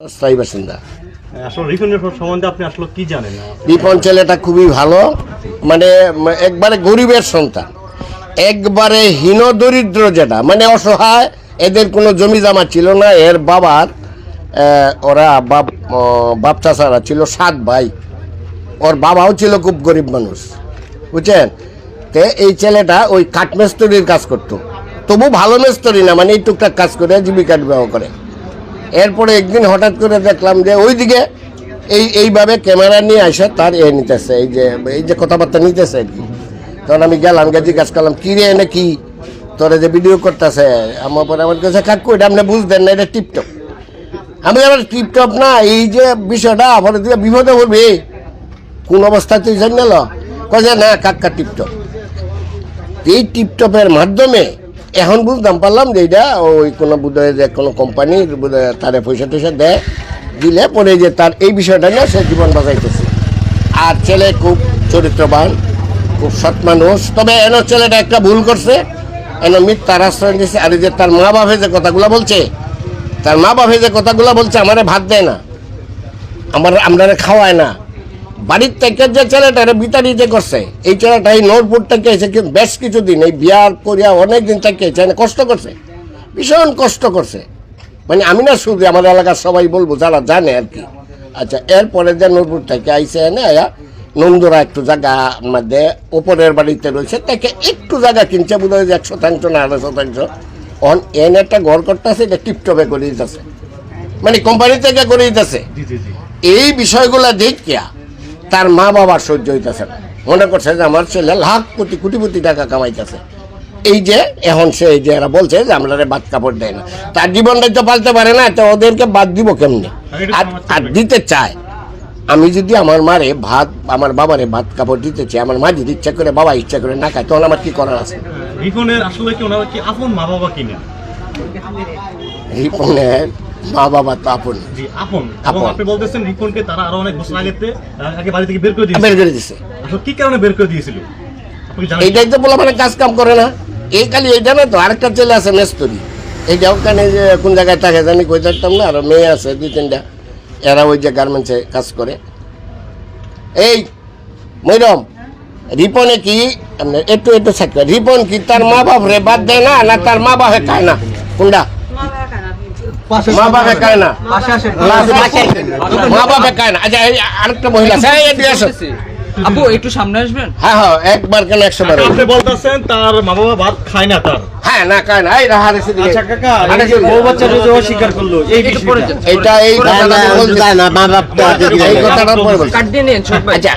স্থায়ী বাসিন্দা। জানেন? রিপন ছেলেটা খুবই ভালো মানে একবারে গরিবের সন্তান। একবারে হীন দরিদ্র যেটা মানে অসহায় এদের কোনো জমি জমা ছিল না। এর বাবার ওরা বাপ ছিল সাত ভাই। ওর বাবাও ছিল খুব গরিব মানুষ বুঝছেন? তে এই ছেলেটা ওই কাঠমেস্তরির কাজ করতো। তবু ভালো মেস্তরি না মানে এই টুকটাক কাজ করে জীবিকা নির্বাহ করে। এরপরে একদিন হঠাৎ করে দেখলাম যে ওইদিকে এই এইভাবে ক্যামেরা নিয়ে আসে, তার এ নিতেছে, এই যে এই যে কথাবার্তা নিতেছে আর কি। তখন আমি গেলাম, গিয়ে জিজ্ঞাসা করলাম, কি রে, এনে কি? তোরা যে ভিডিও করতেছে? আমার পরে আমার কাছে, কাকু, এটা আপনি বুঝতেন না, এটা টিপটপ। আমি আবার টিপটপ না, এই যে বিষয়টা, আমার দিকে বিপদে পড়বে। কোন অবস্থায় তুই জানি না কয়ে না কাক্কা টিপটপ। এই টিপটপের মাধ্যমে এখন বুঝতাম, পারলাম যে এটা ওই কোনো বোধহয় যে কোনো কোম্পানির বোধহয় তারে পয়সা টয়সা দেয়, দিলে পরে যে তার এই বিষয়টা নিয়ে সে জীবন বাঁচাইতেছে। আর ছেলে খুব চরিত্রবান, খুব সৎ মানুষ। তবে এন ছেলেটা একটা ভুল করছে। এন মিথ্যার আশ্রয় দিয়েছে আর যে তার মা বাপে যে কথাগুলো বলছে, তার মা বাপে যে কথাগুলো বলছে, আমারে ভাত দেয় না। আমার আমরা খাওয়ায় না। বাড়ির থেকে যে ছেলেটারে বিতাড়িতে করছে এই ছেলেটা এই নোটপুর থেকে এসে কিন্তু বেশ কিছুদিন এই বিয়ার করিয়া অনেক দিন থেকে এখানে কষ্ট করছে ভীষণ কষ্ট করছে। মানে আমি না শুধু আমার এলাকার সবাই বলব যারা জানে আর কি। আচ্ছা এরপরে যে নোটপুর থেকে আইসে এনে আয়া নন্দুরা একটু জায়গা মধ্যে ওপরের বাড়িতে রয়েছে তাকে একটু জায়গা কিনছে বোধ হয় এক শতাংশ না আড়াই শতাংশ। অন এনে একটা ঘর করতেছে এটা টিপটপে করে দিতেছে মানে কোম্পানি থেকে করে দিতেছে এই বিষয়গুলো দেখিয়া তার মা বাবার সহ্য হইতেছে না। মনে করছে যে আমার ছেলে লাখ কোটি কোটি কোটি টাকা কামাইতেছে। এই যে এখন সে এই যে এরা বলছে যে আমরা বাদ কাপড় দেয় না। তার জীবনটা তো পালতে পারে না তো ওদেরকে বাদ দিব কেমনি? আর দিতে চায়। আমি যদি আমার মারে ভাত আমার বাবারে ভাত কাপড় দিতে চাই আমার মা যদি ইচ্ছা করে বাবা ইচ্ছা করে না খায় তখন আমার কি করার আছে? রিফান্ডের আসলে কি ওনারা কি আপন মা বাবা কিনা? রিপনের বাবা তো আপন। জি আপন। এবং আপনি। বলতেছেন রিফান্ডকে তারা আরও অনেক বছর আগেতে আগে বাড়ি থেকে বের করে দিয়েছিল। বের করে দিছে। আসলে কি কারণে বের করে দিয়েছিল? আপনি কি জানেন? এইটাই তো বলা মানে কাজ কাম করে না। এই খালি এইটা না তো আরেকটা ছেলে আছে মেস্তরি। এইটা ওখানে যে কোন জায়গায় থাকে জানি কই থাকতাম না আর মেয়ে আছে দুই তিনটা। এরা ওই যে গার্মেন্টসে কাজ করে। এই রিপনে কি একটু একটু থাকবে রিপন কি তার মা বাপ রে বাদ দেয় না না তার মা বাপে খায় না? কোনটা? মা না। না। আচ্ছা এই আরেকটা মহিলা আছে, এই এদিকে আসো। আপু একটু সামনে আসবেন? হ্যাঁ হ্যাঁ একবার কেন একশো বার আপনি বলতেছেন তার মা বাবা ভাত খায় না তার। হ্যাঁ না খায় না। এই রাহা দিকে আচ্ছা কাকা আরে এই যে কি- বউ বাচ্চাটা যে অস্বীকার করল এই বিষয়টা। এটা এই কথাটা না মা বাপ এই কথাটা পরে বলছি। কাট দিয়ে নিন আচ্ছা।